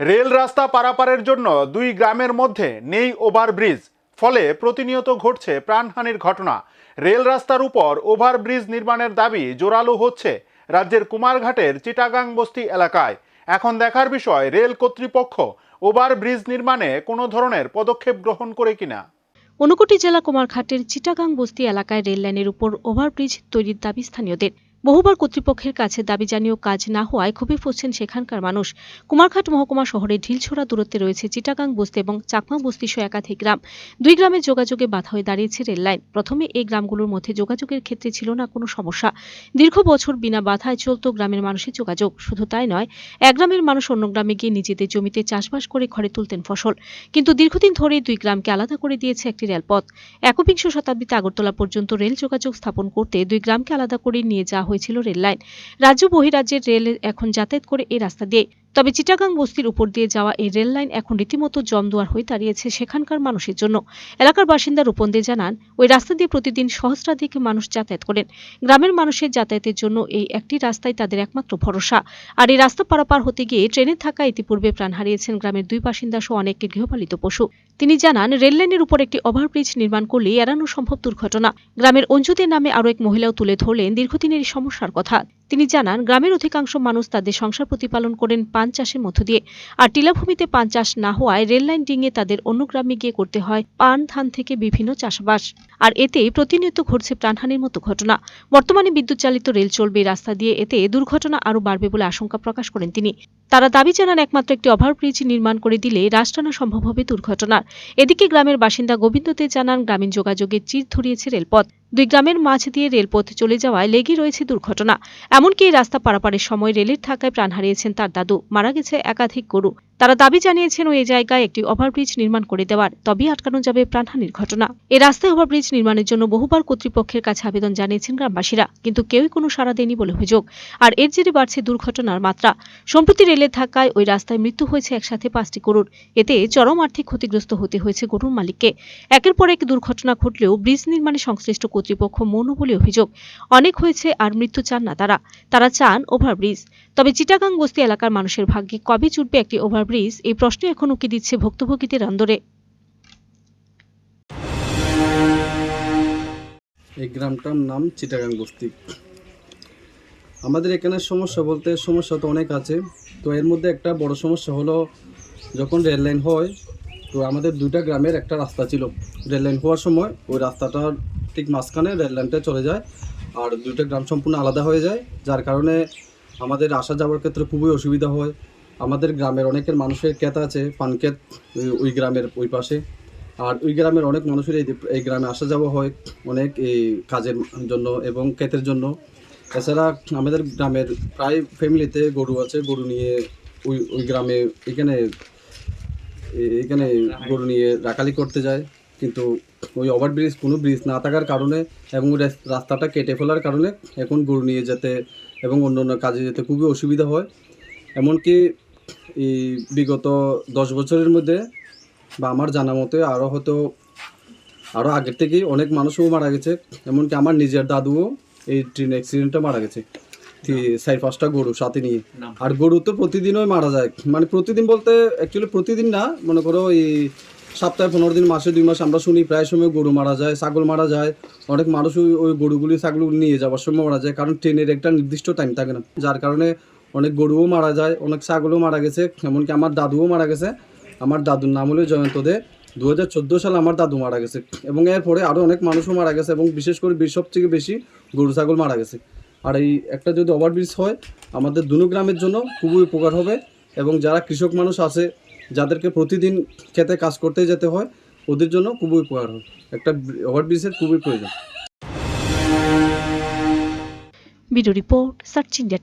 Rail রাস্তা পারাপারের জন্য দুই গ্রামের মধ্যে নেই ওভারব্রিজ, ফলে প্রতিনিয়ত ঘটছে প্রাণহানির ঘটনা। রেল রাস্তার উপর ওভারব্রিজ নির্মাণের দাবি জোরালো হচ্ছে রাজ্যের কুমারঘাটের চিটাগাং বস্তি এলাকায়। এখন দেখার বিষয়, রেল কর্তৃপক্ষ ওভারব্রিজ নির্মাণে কোনো ধরনের পদক্ষেপ গ্রহণ করে কিনা। ঊনকোটি জেলা কুমারঘাটের চিটাগাং বস্তি এলাকায় রেল লাইনের উপর ওভারব্রিজ তৈরির দাবি স্থানীয়দের। বহুবার কর্তৃপক্ষের কাছে দাবি জানিয়েও কাজ না হওয়ায় ক্ষোভে ফুসছেন সেখানকার মানুষ। কুমারঘাট মহকুমা শহরে ঢিলছোড়া দূরত্বে রয়েছে চিটাগাং বস্তি এবং চাকমা বস্তি সহ একাধিক গ্রাম। দুই গ্রামের যোগাযোগে বাধা হয়ে দাঁড়িয়েছে রেল লাইন। প্রথমে এই গ্রামগুলোর মধ্যে যোগাযোগের ক্ষেত্রে ছিল না কোনো সমস্যা। দীর্ঘ বছর বিনা বাধায় চলত গ্রামের মানুষের যোগাযোগ। শুধু তাই নয়, এক গ্রামের মানুষ অন্য গ্রামে গিয়ে নিজেদের জমিতে চাষবাস করে ঘরে তুলতেন ফসল। কিন্তু দীর্ঘদিন ধরে দুই গ্রামকে আলাদা করে দিয়েছে একটি রেলপথ। একবিংশ শতাব্দীতে আগরতলা পর্যন্ত রেল যোগাযোগ স্থাপন করতে দুই গ্রামকে আলাদা করে নিয়ে যাওয়া হয়েছিল রেল লাইন রাজ্য বহিরাজ্যের রেল এখন যাতায়াত করে এই রাস্তা দিয়ে তবে চিটাগাং বস্তির উপর দিয়ে যাওয়া এই রেল লাইন এখন রীতিমতো জমদুয়ার হয়ে দাঁড়িয়েছে সেখানকার মানুষের জন্য। এলাকার বাসিন্দা রূপন দে জানান, ওই রাস্তা দিয়ে প্রতিদিন সহস্রাধিক মানুষ যাতায়াত করেন। গ্রামের মানুষের যাতায়াতের জন্য এই একটি রাস্তাই তাদের একমাত্র ভরসা। আর এই রাস্তা পারাপার হতে গিয়ে ট্রেনে থাকা ইতিপূর্বে প্রাণ হারিয়েছেন গ্রামের দুই বাসিন্দা সহ অনেকের গৃহপালিত পশু। তিনি জানান, রেল লাইনের উপর একটি ওভারব্রিজ নির্মাণ করলে এড়ানো সম্ভব দুর্ঘটনা। গ্রামের অঞ্জুদের নামে আরও এক মহিলাও তুলে ধরলেন দীর্ঘদিনের সমস্যার কথা। তিনি জানান, গ্রামের অধিকাংশ মানুষ তাদের সংসার প্রতিপালন করেন পান চাষের মধ্য দিয়ে। আর টিলাভূমিতে পান চাষ না হওয়ায় রেল লাইন ডিঙে তাদের অন্য গ্রামে গিয়ে করতে হয় পান, ধান থেকে বিভিন্ন চাষবাস। আর এতে প্রতিনিয়ত ঘটছে প্রাণহানির মতো ঘটনা। বর্তমানে বিদ্যুৎ চালিত রেল চলবে রাস্তা দিয়ে, এতে দুর্ঘটনা আরও বাড়বে বলে আশঙ্কা প্রকাশ করেন তিনি। তারা দাবি জানান, একমাত্র একটি ওভারব্রিজ নির্মাণ করে দিলে রাশ টানা সম্ভব হবে দুর্ঘটনার। এদিকে গ্রামের বাসিন্দা গোবিন্দ দে জানান, গ্রামীণ যোগাযোগের চির ধরিয়েছে রেলপথ। দুই গ্রামের মাঝ দিয়ে রেলপথ চলে যাওয়ায় লেগে রয়েছে দুর্ঘটনা। এমনকি রাস্তা পারাপারের সময় রেলের থাকায় প্রাণ হারিয়েছেন তার দাদু। মারা গেছে একাধিক গরু। তারা দাবি জানিয়েছেন ওই জায়গায় একটি ওভারব্রিজ নির্মাণ করে দেওয়ার, তবেই আটকানো যাবে প্রাণহানির ঘটনা। এই রাস্তায় ওভারব্রিজ নির্মাণের জন্য বহুবার কর্তৃপক্ষের কাছে আবেদন জানিয়েছেন গ্রামবাসীরা, কিন্তু কেউই কোনো সাড়া দেয়নি বলে অভিযোগ। আর এর জেরে বাড়ছে দুর্ঘটনার মাত্রা। সম্প্রতি রেলের ধাক্কায় ওই রাস্তায় মৃত্যু হয়েছে একসাথে পাঁচটি গরুর। এতে চরম আর্থিক ক্ষতিগ্রস্ত হতে হয়েছে গরুর মালিককে। একের পর এক দুর্ঘটনা ঘটলেও ব্রিজ নির্মাণে সংশ্লিষ্ট কর্তৃপক্ষ মৌন বলে অভিযোগ। অনেক হয়েছে আর মৃত্যু চান না তারা। তারা চান ওভারব্রিজ তবে চিটাগাং বস্তি এলাকার মানুষের ভাগ্যে কবে জুটবে একটি ওভারব্রিজ এই প্রশ্ন এখন উকি দিচ্ছে ভুক্তভোগীদের অন্দরে এই গ্রামটার নাম চিটাগাং বস্তি। আমাদের এখানে সমস্যা বলতে সমস্যা তো অনেক আছে। তো এর মধ্যে একটা বড় সমস্যা হলো, যখন রেল লাইন হয়, তো আমাদের দুইটা গ্রামের একটা রাস্তা ছিল। রেল লাইন হওয়ার সময় ওই রাস্তাটার ঠিক মাঝখানে রেল লাইনটা চলে যায় আর দুইটা গ্রাম সম্পূর্ণ আলাদা হয়ে যায়। যার কারণে আমাদের আসা যাওয়ার ক্ষেত্রে খুবই অসুবিধা হয়। আমাদের গ্রামের অনেকের মানুষের ক্ষেত আছে, পান ক্ষেত ওই- গ্রামের ওই পাশে। আর ওই গ্রামের অনেক মানুষের এই গ্রামে আসা যাওয়া হয় অনেক এই কাজের জন্য এবং ক্ষেতের জন্য। এছাড়া আমাদের গ্রামের প্রায় ফ্যামিলিতে গরু আছে, গরু নিয়ে ওই ওই গ্রামে এখানে এখানে গরু নিয়ে রাখালি করতে যায়। কিন্তু ওই ওভারব্রিজ, কোনো ব্রিজ না থাকার কারণে এবং রাস্তাটা কেটে ফেলার কারণে এখন গরু নিয়ে যেতে এবং অন্য অন্য কাজে যেতে খুবই অসুবিধা হয়। এমনকি এই বিগত দশ বছরের মধ্যে বা আমার জানা মতে আরও হয়তো আরও আগের থেকেই অনেক মানুষও মারা গেছে। এমনকি আমার নিজের দাদুও এই ট্রেন অ্যাক্সিডেন্টে মারা গেছে। চার পাঁচটা গরু সাথে নিয়ে। আর গরু তো প্রতিদিনই মারা যায়। মানে প্রতিদিন বলতে অ্যাকচুয়ালি প্রতিদিন না মনে করো এই সপ্তাহে পনেরো দিন মাসে দুই মাস আমরা শুনি প্রায় সময় গরু মারা যায় ছাগল মারা যায়। অনেক মানুষ ওই- ওই গরুগুলি ছাগলগুলি নিয়ে যাওয়ার সময় মারা যায়। কারণ ট্রেনের একটা নির্দিষ্ট টাইম থাকে না। যার কারণে অনেক গরুও মারা যায়, অনেক ছাগলও মারা গেছে, এমনকি আমার দাদুও মারা গেছে। আমার দাদুর নাম হলো জয়ন্ত দে দু হাজার চোদ্দ সালে আমার দাদু মারা গেছে এবং এরপরে আরও অনেক মানুষও মারা গেছে এবং বিশেষ করে বেশ- সবথেকে বেশি গরু, ছাগল মারা গেছে। আর এই একটা যদি ওভারব্রিজ হয়, আমাদের দুনো গ্রামের জন্য খুবই উপকার হবে এবং যারা কৃষক মানুষ আছে, যাদেরকে প্রতিদিন খেতে কাজ করতে যেতে হয়, ওদের জন্য খুবই উপকার হবে। একটা ওভারব্রিজের খুবই প্রয়োজন। Video report search India